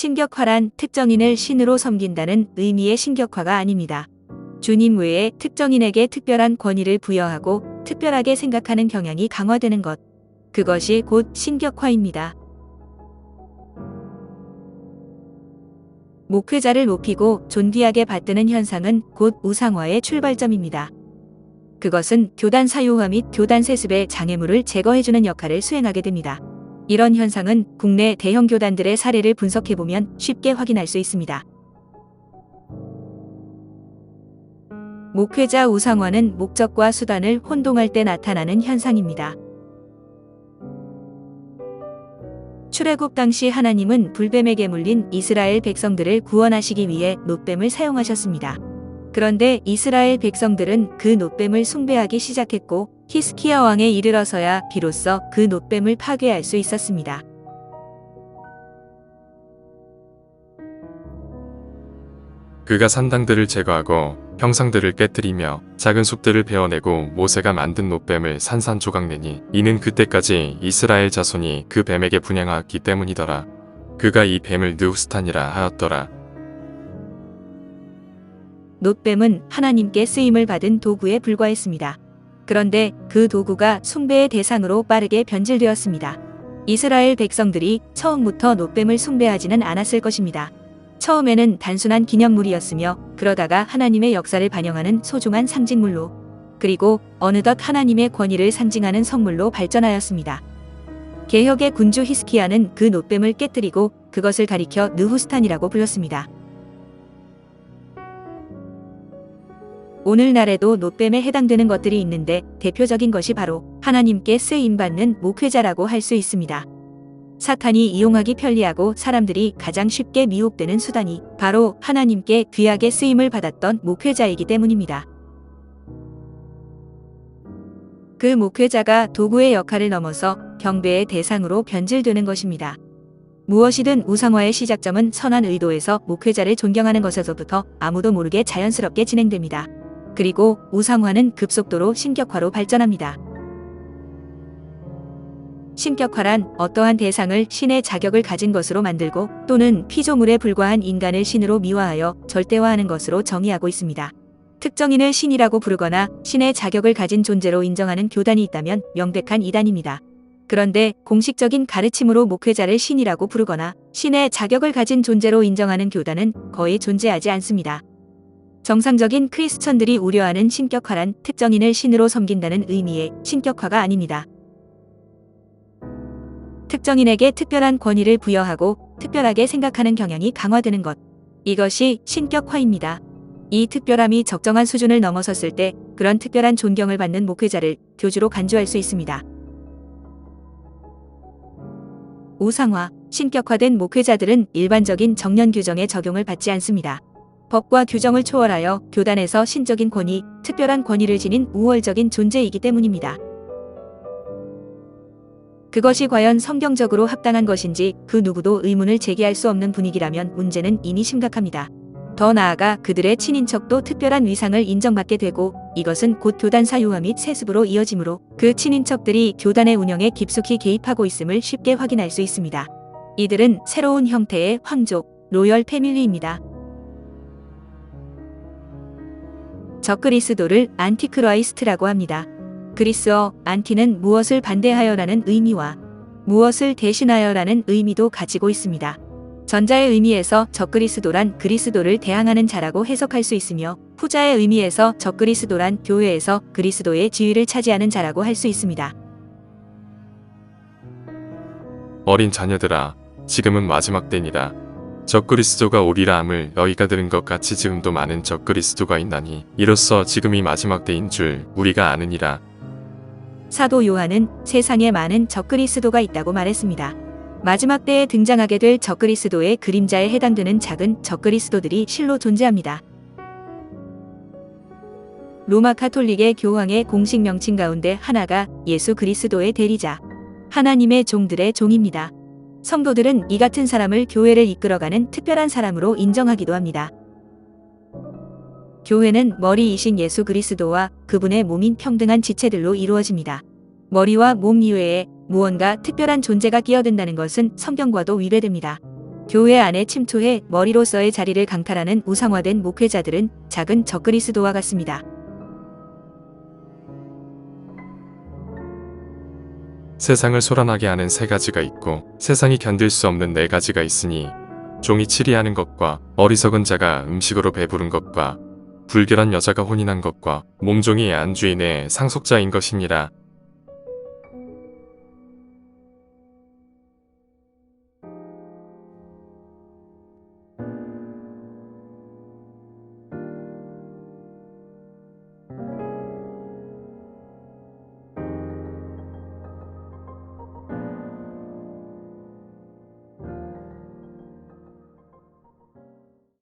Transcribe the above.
신격화란 특정인을 신으로 섬긴다는 의미의 신격화가 아닙니다. 주님 외에 특정인에게 특별한 권위를 부여하고 특별하게 생각하는 경향이 강화되는 것. 그것이 곧 신격화입니다. 목회자를 높이고 존귀하게 받드는 현상은 곧 우상화의 출발점입니다. 그것은 교단 사유화 및 교단 세습의 장애물을 제거해주는 역할을 수행하게 됩니다. 이런 현상은 국내 대형 교단들의 사례를 분석해보면 쉽게 확인할 수 있습니다. 목회자 우상화는 목적과 수단을 혼동할 때 나타나는 현상입니다. 출애굽 당시 하나님은 불뱀에게 물린 이스라엘 백성들을 구원하시기 위해 노뱀을 사용하셨습니다. 그런데 이스라엘 백성들은 그 노뱀을 숭배하기 시작했고 히스키야 왕에 이르러서야 비로소 그 노뱀을 파괴할 수 있었습니다. 그가 산당들을 제거하고 형상들을 깨뜨리며 작은 숲들을 베어내고 모세가 만든 노뱀을 산산조각 내니 이는 그때까지 이스라엘 자손이 그 뱀에게 분양하였기 때문이더라. 그가 이 뱀을 느후스탄이라 하였더라. 노뱀은 하나님께 쓰임을 받은 도구에 불과했습니다. 그런데 그 도구가 숭배의 대상으로 빠르게 변질되었습니다. 이스라엘 백성들이 처음부터 노뱀을 숭배하지는 않았을 것입니다. 처음에는 단순한 기념물이었으며 그러다가 하나님의 역사를 반영하는 소중한 상징물로 그리고 어느덧 하나님의 권위를 상징하는 성물로 발전하였습니다. 개혁의 군주 히스키야는 그 노뱀을 깨뜨리고 그것을 가리켜 느후스탄이라고 불렀습니다. 오늘날에도 노뱀에 해당되는 것들이 있는데 대표적인 것이 바로 하나님께 쓰임받는 목회자라고 할 수 있습니다. 사탄이 이용하기 편리하고 사람들이 가장 쉽게 미혹되는 수단이 바로 하나님께 귀하게 쓰임을 받았던 목회자이기 때문입니다. 그 목회자가 도구의 역할을 넘어서 경배의 대상으로 변질되는 것입니다. 무엇이든 우상화의 시작점은 선한 의도에서 목회자를 존경하는 것에서부터 아무도 모르게 자연스럽게 진행됩니다. 그리고 우상화는 급속도로 신격화로 발전합니다. 신격화란 어떠한 대상을 신의 자격을 가진 것으로 만들고 또는 피조물에 불과한 인간을 신으로 미화하여 절대화하는 것으로 정의하고 있습니다. 특정인을 신이라고 부르거나 신의 자격을 가진 존재로 인정하는 교단이 있다면 명백한 이단입니다. 그런데 공식적인 가르침으로 목회자를 신이라고 부르거나 신의 자격을 가진 존재로 인정하는 교단은 거의 존재하지 않습니다. 정상적인 크리스천들이 우려하는 신격화란 특정인을 신으로 섬긴다는 의미의 신격화가 아닙니다. 특정인에게 특별한 권위를 부여하고 특별하게 생각하는 경향이 강화되는 것. 이것이 신격화입니다. 이 특별함이 적정한 수준을 넘어섰을 때 그런 특별한 존경을 받는 목회자를 교주로 간주할 수 있습니다. 우상화, 신격화된 목회자들은 일반적인 정년 규정의 적용을 받지 않습니다. 법과 규정을 초월하여 교단에서 신적인 권위, 특별한 권위를 지닌 우월적인 존재이기 때문입니다. 그것이 과연 성경적으로 합당한 것인지 그 누구도 의문을 제기할 수 없는 분위기라면 문제는 이미 심각합니다. 더 나아가 그들의 친인척도 특별한 위상을 인정받게 되고 이것은 곧 교단 사유화 및 세습으로 이어지므로 그 친인척들이 교단의 운영에 깊숙이 개입하고 있음을 쉽게 확인할 수 있습니다. 이들은 새로운 형태의 황족, 로열 패밀리입니다. 적그리스도를 안티크라이스트라고 합니다. 그리스어 안티는 무엇을 반대하여라는 의미와 무엇을 대신하여라는 의미도 가지고 있습니다. 전자의 의미에서 적그리스도란 그리스도를 대항하는 자라고 해석할 수 있으며 후자의 의미에서 적그리스도란 교회에서 그리스도의 지위를 차지하는 자라고 할 수 있습니다. 어린 자녀들아, 지금은 마지막 때니라. 적그리스도가 오리라 함을 너희가 들은 것 같이 지금도 많은 적그리스도가 있나니 이로써 지금이 마지막 때인 줄 우리가 아느니라. 사도 요한은 세상에 많은 적그리스도가 있다고 말했습니다. 마지막 때에 등장하게 될 적그리스도의 그림자에 해당되는 작은 적그리스도들이 실로 존재합니다. 로마 카톨릭의 교황의 공식 명칭 가운데 하나가 예수 그리스도의 대리자, 하나님의 종들의 종입니다. 성도들은 이 같은 사람을 교회를 이끌어가는 특별한 사람으로 인정하기도 합니다. 교회는 머리이신 예수 그리스도와 그분의 몸인 평등한 지체들로 이루어집니다. 머리와 몸 이외에 무언가 특별한 존재가 끼어든다는 것은 성경과도 위배됩니다. 교회 안에 침투해 머리로서의 자리를 강탈하는 우상화된 목회자들은 작은 적그리스도와 같습니다. 세상을 소란하게 하는 세 가지가 있고 세상이 견딜 수 없는 네 가지가 있으니 종이 치리하는 것과 어리석은 자가 음식으로 배부른 것과 불결한 여자가 혼인한 것과 몸종이 안주인의 상속자인 것이니라